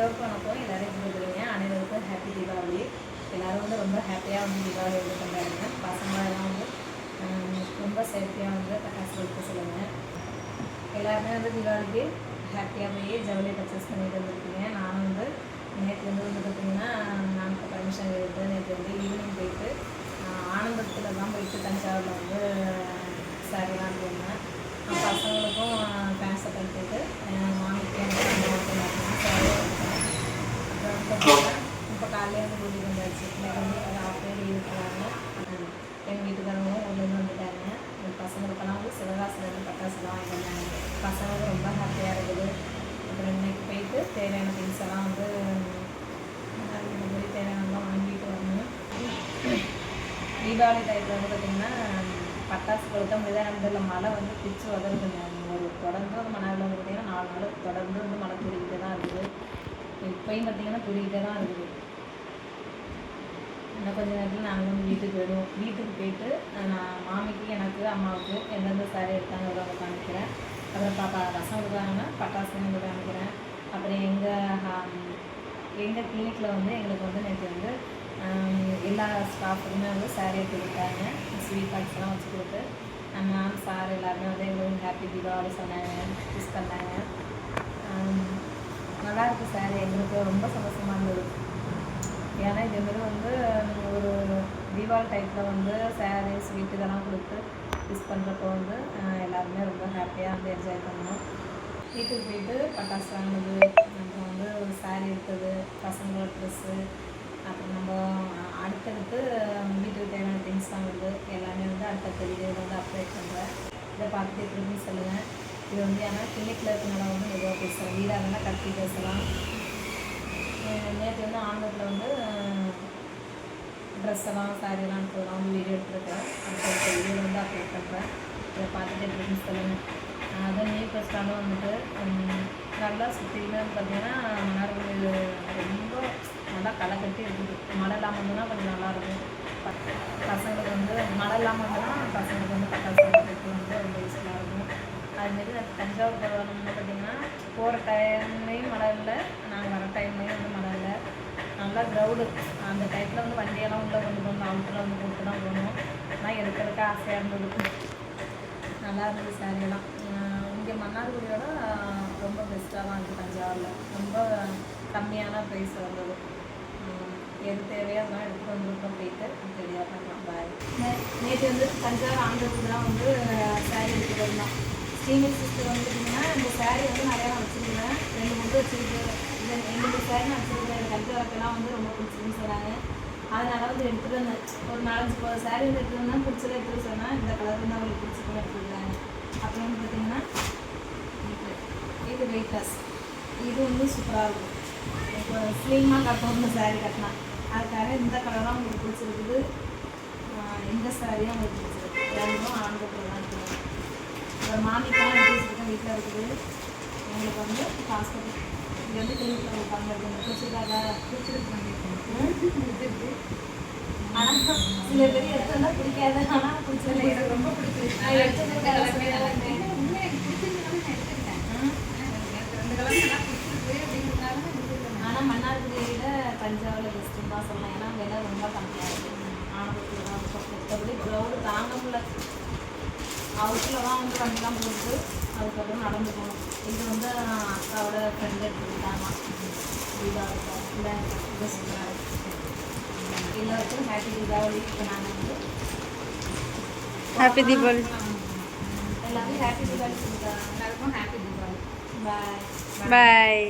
எல்லோருக்கும் வணக்கம் எல்லாரும் எப்படி அனைவருக்கும் ஹாப்பி தீபாவளி. எல்லோரும் வந்து ரொம்ப ஹாப்பியாக வந்து தீபாவளி வந்து கொண்டாடுங்க. பசங்களெல்லாம் வந்து ரொம்ப சேஃப்டியாக வந்து பட்டாசு கொடுக்க சொல்லுங்கள் எல்லாருமே வந்து தீபாவளிக்கு ஹாப்பியாக போய் ஜவுளி பர்ச்சேஸ் பண்ணிட்டு வந்துருக்கீங்க நானும் வந்து நேற்று வந்து வந்து பார்த்தீங்கன்னா நான் இப்போ பர்மிஷன் எடுத்து நேற்று வந்து ஈவினிங் போயிட்டு ஆஹ், ஆனந்தத்தில் தான் போயிட்டு தஞ்சாவூரில் வந்து சாரிலாம் போயிருந்தேன் அஹ் பசங்களுக்கும் பேண்ட் ஷர்ட் எடுத்துட்டு என் மாமிக்கு எனக்கு அம்மாவுக்கு எல்லாருக்கும் saree எடுத்தேன். அப்புறம் வந்து பார்த்தீங்கன்னா இப்போ காலையில வந்து வீட்டுக்கு வந்தாச்சு இன்னைக்கு வந்து ஹாஃப் டே லீவ் இருக்கிறாங்க எங்கள் வீட்டுக்காரங்களும் கொண்டு வந்துட்டாங்க. என் பசங்களுக்கெல்லாம் வந்து சிவகாசிலேருந்து பட்டாசுலாம் வாங்கிட்டு வந்தாங்க பசங்களும் ரொம்ப ஹாப்பியாக இருக்குது. அப்புறம் இன்னைக்கு போயிட்டு தேவையான திங்ஸ் எல்லாம் வந்து இந்த மாதிரி தேவையானதெல்லாம் வாங்கிட்டு வரணும். தீபாவளி டைத்தில் வந்து பார்த்திங்கன்னா பட்டாசு கொளுத்த முடியாது அந்த மழை வந்து பிச்சு உதவுதுங்க ஒரு தொடர்ந்து வந்து மணாவில் வந்து பார்த்திங்கன்னா நாலு நாள் தொடர்ந்து வந்து மழை தூரிக்கிட்டே தான் இருக்குது. இப்போயும் பார்த்திங்கன்னா தூரிக்கிட்டே தான் இருக்குது. இன்னும் கொஞ்ச நேரத்தில் நாங்களும் வீட்டுக்கு போயிடுவோம். வீட்டுக்கு போயிட்டு நான் மாமிக்கு எனக்கு அம்மாவுக்கு எந்தெந்த சாரி எடுத்தாங்க அதை காமிக்கிறேன். அப்புறம் பாப்பா ரசம் கொடுக்குறாங்கன்னா பட்டாசு வந்து காமிக்கிறேன். அப்புறம் எங்கள் எங்கள் கிளினிக்கில் வந்து எங்களுக்கு வந்து நேற்று வந்து எல்லா ஸ்டாஃபுக்குமே வந்து சாரி எடுத்து கொடுத்தாங்க. ஸ்வீட் பாக்ஸ்லாம் வச்சு கொடுத்து மேம் சார் எல்லாருமே வந்து எங்களுக்கு ஹாப்பி தீபாவளி சொன்னாங்க விஷ் பண்ணாங்க. ஆம், நல்லா சார் எங்களுக்கு ரொம்ப சந்தோஷமாக இருந்தது. ஏன்னா இதே மாதிரி வந்து ஒரு தீபாவளி டைப்பில் வந்து சேரீ ஸ்வீட் இதெல்லாம் கொடுத்து யூஸ் பண்ணுறப்போ வந்து எல்லாருமே ரொம்ப ஹாப்பியாக வந்து என்ஜாய் பண்ணோம். வீட்டுக்கு போயிட்டு பட்டாசு வாங்கினது அப்புறம் வந்து ஒரு சாரீ எடுத்தது பசங்களோட ட்ரெஸ்ஸு அப்புறம் நம்ம அடுத்தடுத்து வீட்டுக்கு தேவையான திங்ஸ் தான் எல்லாமே வந்து அடுத்தடுத்த வீடியோவில் வந்து அப்டேட் பண்ணுறேன் இதை பார்த்துட்டு எப்படின்னு சொல்லுங்கள் இது வந்து ஏன்னா கிளினிக்கில் இருக்கனால வந்து எதுவாக பேசுகிறேன் வீடாக இருந்தால் கத்தி பேசலாம். நேற்று வந்து ஆன்லைனில் வந்து ட்ரெஸ் எல்லாம் சாரி எல்லாம் எடுத்ததெல்லாம் வந்து வீடியோ எடுத்துருக்கேன். அடுத்த வீடியோ வந்து அப்லோட் பண்ணுறேன் இதை பார்த்துட்டு எப்படின்னு சொல்லுங்கள் அது நியூ பஸ் வந்துட்டு நல்லா சுற்றிலுமே பார்த்தீங்கன்னா மன்னார்குடி ரொம்ப நல்லா களை கட்டி இருக்குது. மழை இல்லாமல் இருந்ததுன்னா கொஞ்சம் நல்லாயிருக்கும் பசங்களுக்கு வந்து மழை இல்லாமல் இருந்ததுன்னா பசங்களுக்கு வந்து பட்டாசு வந்து ரொம்ப யூஸ்ஃபுல்லாக இருக்கும். அதுமாரி நான் தஞ்சாவூர் போகணும்னு பார்த்தீங்கன்னா போகிற டைம்லேயும் மழை இல்லை நாங்கள் வர டைம்லேயும் வந்து மழை இல்லை நல்லா க்ரௌடு அந்த டைத்தில் வந்து வண்டியெல்லாம் உள்ளே கொண்டு போகணும் அவுட்டில் வந்து கொடுத்து தான் போகணும். ஆனால் எடுக்க ஆசையாக இருந்தது. நல்லா இருந்தது சாரியெல்லாம் இங்கே மன்னார்குடியோட ரொம்ப பெஸ்ட்டாக தான் இருக்குது தஞ்சாவூரில். ரொம்ப கம்மியான ப்ரைஸ் வந்தது. எது தேவையோ அதெல்லாம் எடுத்து வந்துருக்கோம் போயிட்டு. தெளிவாக பண்ணலாம் பாய் நேற்று வந்து தஞ்சாவூர் ஆந்திரத்துக்கு தான் வந்து சாரி எடுத்துகிட்டு வந்தோம். ஸ்ரீமதி சிஸ்டர் வந்து இந்த சாரி வந்து நிறையா வச்சுருந்தேன். ரெண்டு மூணு வச்சுருக்கு. இது ரெண்டு சாரி நான் வச்சுருக்கேன். எனக்கு கல்வி வரப்பெல்லாம் வந்து ரொம்ப பிடிச்சிருந்து சொன்னாங்க. அதனால வந்து எடுத்துகிட்டு வந்தேன். ஒரு நாலஞ்சு போ சாரி வந்து எடுத்துகிட்டு வந்தால் பிடிச்சதை எடுத்துகிட்டு சொன்னேன் இந்த கலர் வந்து அவங்களுக்கு பிடிச்சிருக்குன்னு எடுத்துருக்காங்க அப்புறம் வந்து பார்த்தீங்கன்னா இது வெயிட் லாஸ் இது வந்து சூப்பராக இருக்கும். இப்போ ஸ்லீமாக கட்டணும் இந்த சாரி கட்டலாம் அதுக்காக இந்த கலராக உங்களுக்கு பிடிச்சிருக்குது. எந்த இந்த சாரியும் உங்களுக்கு பிடிச்சிருக்கு. ரெண்டும் ஆண்களுக்கு தான் இருக்குது. அப்புறம் மாமிக்கெல்லாம் எப்படி வீட்டில் இருக்குது. எங்களுக்கு வந்து ஹாஸ்பிட்டல் இங்கே வந்து கிளினிக்கில் இருக்குது பிடிச்சிருக்காங்க பிடிச்சிருக்கு ஆனால் சில பேர் பிடிக்காது. ஆனால் பிடிச்சதில்லை எனக்கு ரொம்ப பிடிச்சிருக்கு நான் ஆனால் மன்னார்குடியில தஞ்சாவூரில் பெஸ்ட்டுன்னு தான் சொல்லலாம். ஏன்னா விலை ரொம்ப கம்மியாக இருக்குது ஆனப்பத்தில் தான் இருக்கும் மற்றபடி க்ரௌடு தாங்க முடியல. அவுட்டில் தான் வந்து வண்டிலாம் போட்டு அதுக்கப்புறம் நடந்து போகணும். இது வந்து அக்காவோட ஃப்ரெண்டு எடுத்துக்கிட்டாங்க தீபாவளி இல்லை இது சொல்கிறாரு எல்லாருக்கும் ஹாப்பி தீபாவளி. இப்போ நாங்கள் வந்து ஹாப்பி தீபாவளி. எல்லாரும் ஹாப்பி தீபாவளி சொல்லிட்டாங்க எல்லாருக்கும் ஹாப்பி தீபாவளி. பாய் பாய்